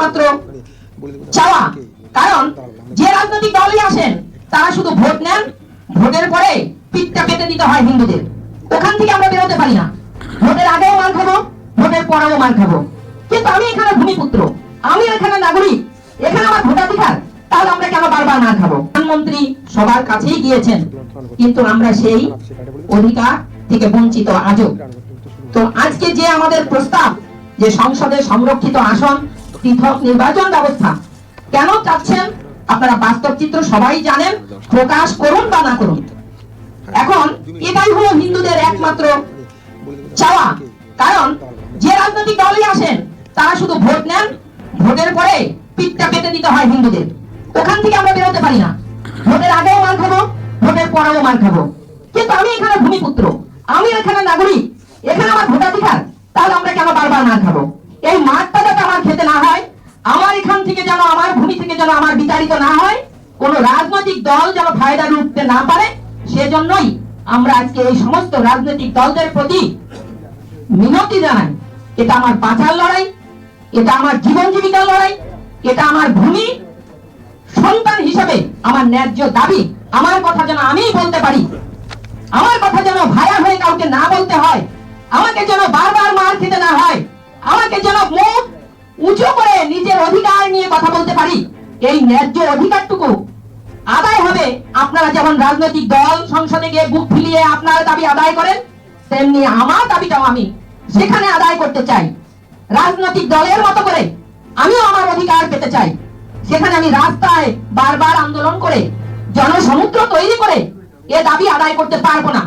একমাত্র চাওয়া। কারণ যে রাজনৈতিক দলই আসেন তারা শুধু ভোট নেন ভোটের পরে পিঠটা পেতে দিতে হয় হিন্দুদের। ওখান থেকে আমরা বেরোতে পারি না। ভোটের আগেও মার খাব ভোটের পরেও মার খাব। কিন্তু আমি এখানে ভূমিপুত্র। আমি এখানে নাগরিক। এখানে আমার ভোটাধিকার। তাহলে আমরা কেন বারবার মার খাব? প্রধানমন্ত্রী সবার কাছেই গিয়েছেন। কিন্তু আমরা সেই অধিকার থেকে বঞ্চিত আজও। তো আজকে যে আমাদের প্রস্তাব যে সংসদে সংরক্ষিত আসন পৃথক নির্বাচন ব্যবস্থা। কেন চাচ্ছেন? আপনারা বাস্তব চিত্র সবাই জানেন, প্রকাশ করুন বা না করুন। এখন এটাই হলো হিন্দুদের একমাত্র চাওয়া। কারণ যে রাজনৈতিক দলই আসেন, তারা শুধু ভোট নেন, ভোটের পরে পিঠটা পেতে দিতে হয় হিন্দুদের। ওখান থেকে আমরা বেরোতে পারি না। ভোটের আগেও মার খাব, ভোটের পরেও মার খাব। কিন্তু আমি এখানে ভূমিপুত্র। আমি এখানে নাগরিক। এখানে আমার ভোটাধিকার তাহলে আমরা কেন বারবার মার খাব এই মারটা যাতে আমার খেতে না হয় আমার এখান থেকে যেন আমার ভূমি থেকে যেন আমার বিতাড়িত না হয়, কোন রাজনৈতিক দল যেন ফায়দা লুটতে না পারে, সেজন্যই আমরা আজকে এই সমস্ত রাজনৈতিক দলদের প্রতি মিনতি জানাই। এটা আমার বাঁচার লড়াই, এটা আমার জীবন জীবিকার লড়াই, এটা আমার ভূমি। সন্তান হিসেবে আমার ন্যায্য দাবি, আমার কথা যেন আমিই বলতে পারি, আমার কথা যেন ভায়া নিয়ে কথা বলতে পারি? এই ন্যায্য অধিকারটুকু। আদায় হবে আপনারা যেমন রাজনৈতিক দল, সংসদে গিয়ে বুক ফিলিয়ে আপনার দাবি আদায় করেন, তেমনি আমার দাবিটাও আমি সেখানে আদায় করতে চাই। রাজনৈতিক দলের মতো করে আমিও আমার অধিকার পেতে চাই। সেখানে আমি রাস্তায় বারবার আন্দোলন করে, জনসমুদ্র তৈরি করে এ দাবি আদায় করতে পারব না।